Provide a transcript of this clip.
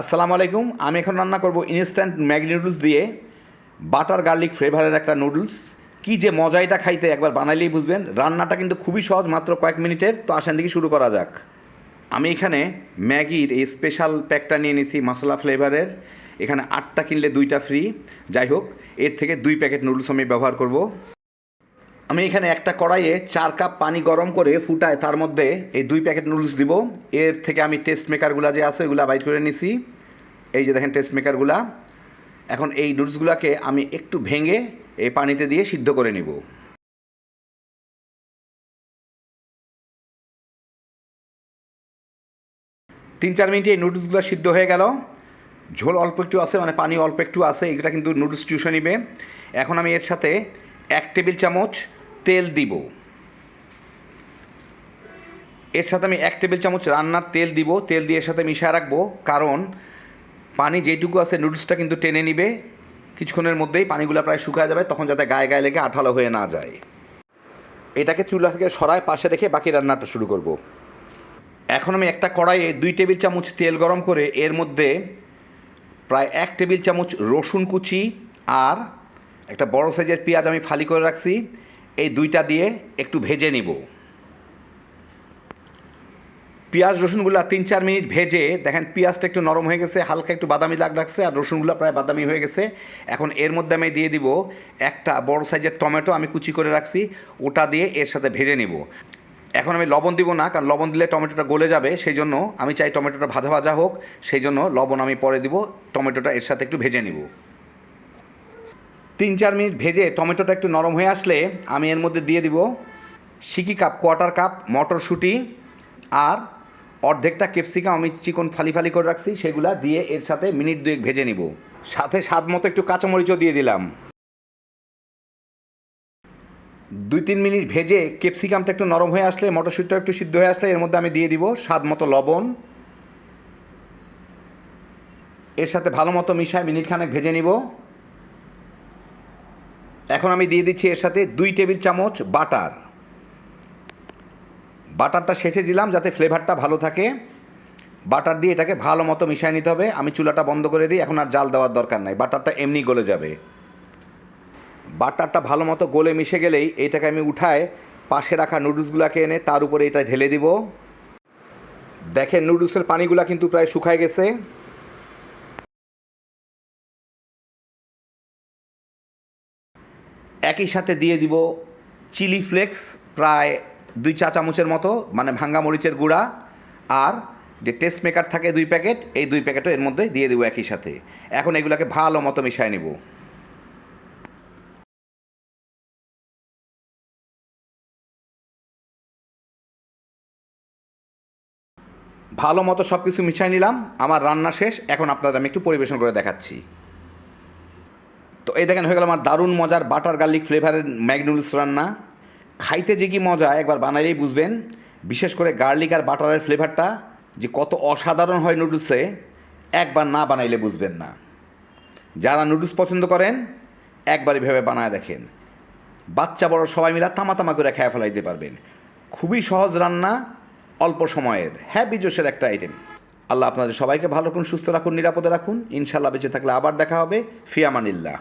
আসসালামু আলাইকুম। আমি এখন রান্না করব ইনস্ট্যান্ট ম্যাগি নুডলস দিয়ে বাটার গার্লিক ফ্লেভারের একটা নুডলস কি যে মজা এটা খাইতে একবার বানাইলেই বুঝবেন। রান্নাটা কিন্তু খুবই সহজ, মাত্র কয়েক মিনিটের। তো আসেন দিকে শুরু করা যাক। আমি এখানে ম্যাগির এই স্পেশাল প্যাকটা নিয়ে নিয়েছি মশলা ফ্লেভারের এখানে আটটা কিনলে দুইটা ফ্রি যাই হোক, এর থেকে দুই প্যাকেট নুডলস আমি ব্যবহার করব। আমি এখানে একটা কড়াইয়ে চার কাপ পানি গরম করে ফুটায় তার মধ্যে এই দুই প্যাকেট নুডলস দিব। এর থেকে আমি টেস্ট মেকারগুলো যে আছে ওগুলো বাইট করে নিছি। এই যে দেখেন টেস্ট মেকারগুলা এখন এই নুডলসগুলোকে আমি একটু ভেঙে এই পানিতে দিয়ে সিদ্ধ করে নিব। তিন চার মিনিটে এই নুডলসগুলো সিদ্ধ হয়ে গেল। ঝোল অল্প একটু আছে মানে পানি অল্প একটু আছে, এগুলো কিন্তু নুডলস টিউশন নিবে। এখন আমি এর সাথে এক টেবিল চামচ তেল দিব। এর সাথে আমি এক টেবিল চামচ রান্নার তেল দিব। তেল দিয়ে এর সাথে মিশিয়ে রাখব। কারণ পানি যেটুকু আছে নুডলসটা কিন্তু টেনে নিবে। কিছুক্ষণের মধ্যেই পানিগুলো প্রায় শুকায় যাবে, তখন যাতে গায়ে গায়ে লেগে আঠালো হয়ে না যায়। এটাকে চুলা থেকে সরায় পাশে রেখে বাকি রান্নাটা শুরু করব। এখন আমি একটা কড়াইয়ে দুই টেবিল চামচ তেল গরম করে এর মধ্যে প্রায় এক টেবিল চামচ রসুন কুচি আর একটা বড় সাইজের পেঁয়াজ আমি ফালি করে রাখছি। এই দুইটা দিয়ে একটু ভেজে নিব। পেঁয়াজ, রসুনগুলো তিন, চার মিনিট ভেজে, দেখেন পেঁয়াজটা একটু নরম হয়ে গেছে, হালকা একটু বাদামি লাগ লাগছে, আর রসুনগুলো প্রায় বাদামি হয়ে গেছে। এখন এর মধ্যে আমি দিয়ে দিব একটা বড় সাইজের টমেটো, আমি কুচি করে রাখছি, ওটা দিয়ে এর সাথে ভেজে নিব। এখন আমি লবণ দিব না, কারণ লবণ দিলে টমেটোটা গলে যাবে সেই জন্য আমি চাই টমেটোটা ভাজা ভাজা হোক সেই জন্য লবণ আমি পরে দিব, টমেটোটা এর সাথে একটু ভেজে নিব। তিন চার মিনিট ভেজে টমেটোটা একটু নরম হয়ে আসলে আমি এর মধ্যে দিয়ে দিব সিকি কাপ কোয়ার্টার কাপ, মটরশুঁটি আর অর্ধেকটা ক্যাপসিকাম আমি চিকন ফালি ফালি করে রাখছি, সেগুলা দিয়ে এর সাথে মিনিট দুয়েক ভেজে নিব। সাথে স্বাদ মতো একটু কাঁচামরিচও দিয়ে দিলাম। দুই তিন মিনিট ভেজে ক্যাপসিকামটা একটু নরম হয়ে আসলে মটরশুঁটিটা একটু সিদ্ধ হয়ে আসলে এর মধ্যে আমি দিয়ে দিব স্বাদ মতো লবণ। এর সাথে ভালো মতো মিশায় মিনিট খানেক ভেজে নিব। এখন আমি দিয়ে দিচ্ছি এর সাথে দুই টেবিল চামচ বাটার। বাটারটা শেষে দিলাম যাতে ফ্লেভারটা ভালো থাকে। বাটার দিয়ে এটাকে ভালো মতো মিশিয়ে নিতে হবে। আমি চুলাটা বন্ধ করে দিই, এখন আর জাল দেওয়ার দরকার নাই। বাটারটা এমনি গলে যাবে। বাটারটা ভালো মতো গলে মিশে গেলেই এইটাকে আমি উঠায় পাশে রাখা নুডলসগুলোকে এনে তার উপরে এটা ঢেলে দিব। দেখেন নুডলসের পানিগুলো কিন্তু প্রায় শুকায় গেছে। একই সাথে দিয়ে দিব চিলি ফ্লেক্স, প্রায় দুই চা চামচের মতো মানে ভাঙ্গা মরিচের গুঁড়া। আর যে টেস্ট মেকার থাকে দুই প্যাকেট, এই দুই প্যাকেটও এর মধ্যে দিয়ে দেবো একই সাথে। এখন এগুলোকে ভালো মতো মিশিয়ে নেব। ভালো মতো সব কিছু মিশিয়ে নিলাম, আমার রান্না শেষ। এখন আপনাদের আমি একটু পরিবেশন করে দেখাচ্ছি। তো এই দেখেন, হয়ে গেল আমার দারুণ মজার বাটার গার্লিক ফ্লেভারের ম্যাগনুলস রান্না। খাইতে যে কি মজা, একবার বানাইলেই বুঝবেন। বিশেষ করে গার্লিক আর বাটারের ফ্লেভারটা, যে কত অসাধারণ হয় নুডলসে, একবার না বানাইলে বুঝবেন না। যারা নুডলস পছন্দ করেন একবার এভাবে বানায় দেখেন। বাচ্চা বড় সবাই মিলে তামা তামা করে খেয়ে ফেলাইতে পারবেন। খুবই সহজ রান্না, অল্প সময়ের হ্যাপি জোশের একটা আইটেম আল্লাহ আপনাদের সবাইকে ভালো রাখুন, সুস্থ রাখুন, নিরাপদে রাখুন। ইনশাল্লাহ বেঁচে থাকলে আবার দেখা হবে। ফিয়ামানিল্লাহ।